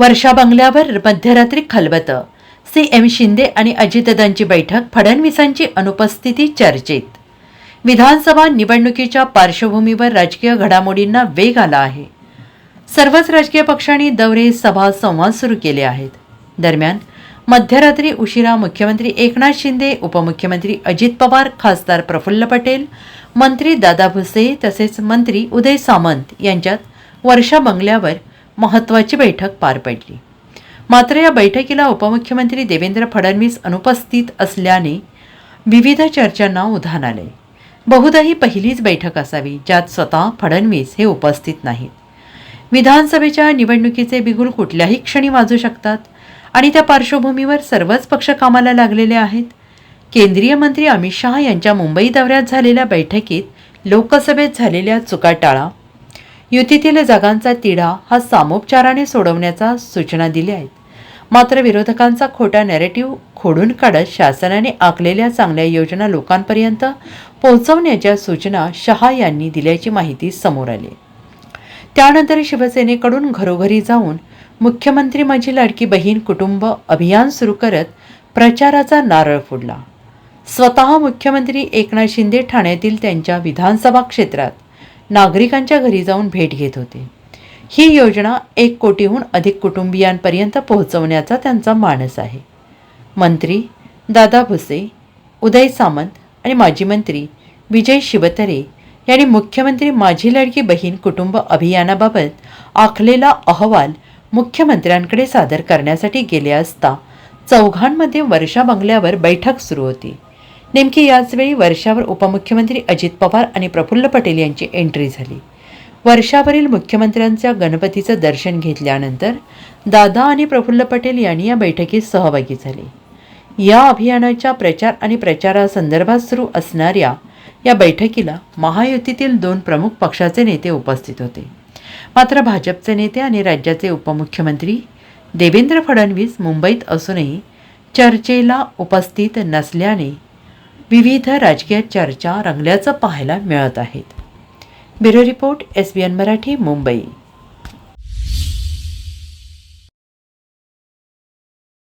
वर्षा बंगल्यावर मध्यरात्री खलबतं. C. M. Shinde आणि अजितदांची बैठक फडणवीसांची अनुपस्थिती चर्चेत. विधानसभा निवडणुकीच्या पार्श्वभूमीवर राजकीय घडामोडींना वेग आला आहे. सर्वच राजकीय पक्षांनी दौरे सभा संवाद सुरू केले आहेत. दरम्यान मध्यरात्री उशिरा मुख्यमंत्री एकनाथ शिंदे उपमुख्यमंत्री अजित पवार खासदार प्रफुल्ल पटेल मंत्री दादा भुसे तसेच मंत्री उदय सामंत यांच्यात वर्षा बंगल्यावर महत्त्वाची बैठक पार पडली. मात्र या बैठकीला उपमुख्यमंत्री देवेंद्र फडणवीस अनुपस्थित असल्याने विविध चर्चांना उधाण आले. बहुधा ही पहिलीच बैठक असावी ज्यात स्वतः फडणवीस हे उपस्थित नाहीत. विधानसभेच्या निवडणुकीचे बिगुल कुठल्याही क्षणी वाजू शकतात आणि त्या पार्श्वभूमीवर सर्वच पक्ष कामाला लागलेले आहेत. केंद्रीय मंत्री अमित शहा यांच्या मुंबई दौऱ्यात झालेल्या बैठकीत लोकसभेत झालेल्या चुका टाळा युतीतील जागांचा तिढा हा सामोपचाराने सोडवण्याचा सूचना दिल्या आहेत. मात्र विरोधकांचा खोटा नॅरेटिव्ह खोडून काढत शासनाने आखलेल्या चांगल्या योजना लोकांपर्यंत पोहोचवण्याच्या सूचना शहा यांनी दिल्याची माहिती समोर आली. त्यानंतर शिवसेनेकडून घरोघरी जाऊन मुख्यमंत्री माझी लाडकी बहीण कुटुंब अभियान सुरू करत प्रचाराचा नारळ फोडला. स्वतः मुख्यमंत्री एकनाथ शिंदे ठाण्यातील त्यांच्या विधानसभा क्षेत्रात नागरिकांच्या घरी जाऊन भेट घेत होते. ही योजना एक कोटीहून अधिक कुटुंबियांपर्यंत पोहोचवण्याचा त्यांचा मानस आहे. मंत्री दादा भुसे उदय सामंत आणि माजी मंत्री विजय शिवतरे यांनी मुख्यमंत्री माझी लाडकी बहीण कुटुंब अभियानाबाबत आखलेला अहवाल मुख्यमंत्र्यांकडे सादर करण्यासाठी गेले असता चौघांमध्ये वर्षा बंगल्यावर बैठक सुरू होती. नेमकी याचवेळी वर्षावर उपमुख्यमंत्री अजित पवार आणि प्रफुल्ल पटेल यांची एंट्री झाली. वर्षावरील मुख्यमंत्र्यांच्या गणपतीचं दर्शन घेतल्यानंतर दादा आणि प्रफुल्ल पटेल यांनी या बैठकीत सहभागी झाले. या अभियानाच्या प्रचार आणि प्रचारासंदर्भात सुरू असणाऱ्या या बैठकीला महायुतीतील दोन प्रमुख पक्षाचे नेते उपस्थित होते. मात्र भाजपचे नेते आणि राज्याचे उपमुख्यमंत्री देवेंद्र फडणवीस मुंबईत असूनही चर्चेला उपस्थित नसल्याने विविध राजकीय चर्चा रंगल्याचं पाहायला मिळत आहेत. Bureau report S B N Marathi Mumbai.